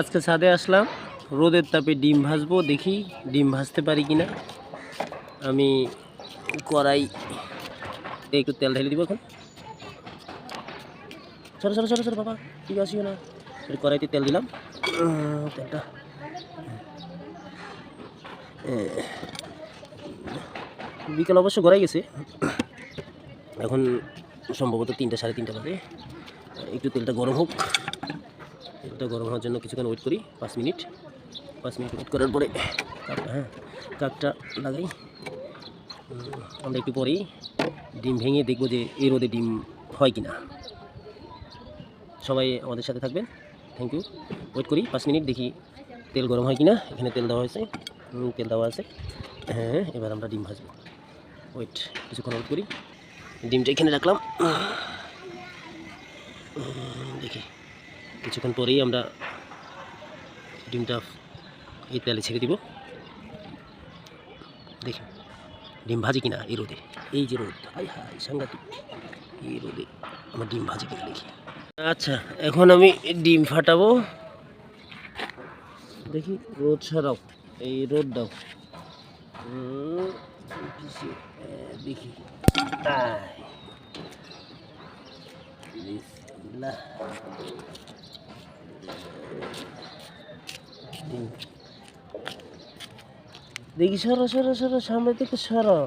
আজকে ছাদে আসলাম। রোদের তাপে ডিম ভাজবো, দেখি ডিম ভাজতে পারি কিনা। আমি কড়াই একটু তেল ঢেলে দিব এখন। সরো সরো সরো সরো, বাবা ঠিক আছে না। কড়াইতে তেল দিলাম। তেলটা। বিকেল অবশ্য গড়াই গেছে। এখন সম্ভবত তিনটা, সাড়ে তিনটা বাজে। একটু তেলটা গরম হোক। তেলটা গরম হওয়ার জন্য কিছুক্ষণ ওয়েট করি, পাঁচ মিনিট। পাঁচ মিনিট ওয়েট করার পরে কাকটা হ্যাঁ কাকটা লাগাই। আমরা একটু পরেই ডিম ভেঙে দেখব যে এই রোদে ডিম হয় কি না সবাই আমাদের সাথে থাকবেন। থ্যাংক ইউ ওয়েট করি পাঁচ মিনিট, দেখি তেল গরম হয় কি না এখানে তেল দেওয়া হয়েছে। তেল দেওয়া আছে। হ্যাঁ এবার আমরা ডিম ভাজবো। ওয়েট কিছুক্ষণ ওয়েট করি। ডিমটা এখানে রাখলাম। কিছুক্ষণ পরেই আমরা ডিমটা এই তেলে ছেড়ে দিব। দেখি, ডিম ভাজি কিনা এই রোদে। এই যে রোদ, হাই হাই, সাংঘাতিক। এই রোদে আমার ডিম ভাজি কিনা দেখি। আচ্ছা এখন আমি ডিম ফাটাবো। দেখি, রোদ ছাড়াও, এই রোদ দাও দেখি। দেখি সরো সরো সরো সামনে থেকে সরো।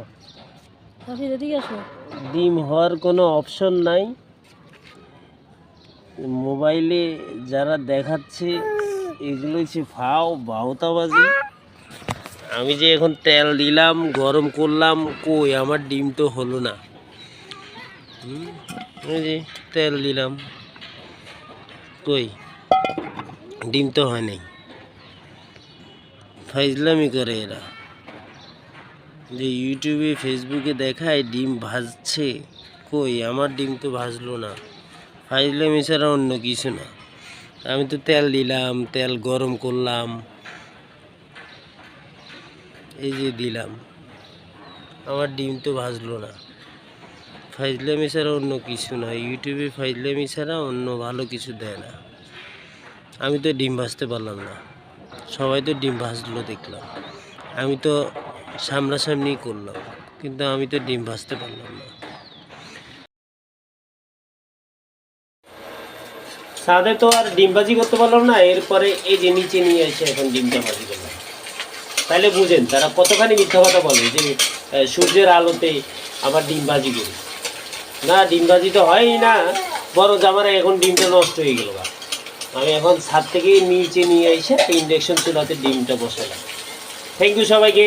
এদিকে আসো। ডিম হওয়ার কোনো অপশন নাই। মোবাইলে যারা দেখাচ্ছে এগুলো হচ্ছে ফাও বাউতাবাজি আমি যে এখন তেল দিলাম গরম করলাম কই আমার ডিম তো হলো না। হুম, তেল দিলাম। কই? ডিম তো হয় নাই। ফাইজলামি করে এরা। যে ইউটিউবে, ফেসবুকে দেখায় ডিম ভাজছে, কই আমার ডিম তো ভাজলো না। ফাইজলামি ছাড়া অন্য কিছু না। আমি তো তেল দিলাম, তেল গরম করলাম। এই যে দিলাম। আমার ডিম তো ভাজলো না। ফাইজলামি ছাড়া অন্য কিছু না। ইউটিউবে ফাইজলামি ছাড়া অন্য ভালো কিছু দেয় না। আমি তো ডিম ভাজতে পারলাম না। সবাই তো ডিম ভাজলো দেখলাম। আমি তো সামনাসামনি করলাম, কিন্তু আমি তো ডিম ভাজতে পারলাম না। সাদে তো আর ডিম ভাজি করতে পারলাম না, এরপরে এই যে নিচে নিয়ে এসে এখন ডিমটা ভাজি করলাম। তাহলে বুঝেন, তারা কতখানি মিথ্যা কথা বলে যে সূর্যের আলোতে আবার ডিম ভাজি করি। না, ডিম ভাজি তো হয়ই না বরং আমার এখন ডিমটা নষ্ট হয়ে গেল আমি এখন ছাদ থেকে নিচে নিয়ে এসে ইন্ডাকশন চুলাতে ডিমটা বসালাম। থ্যাংক ইউ সবাইকে।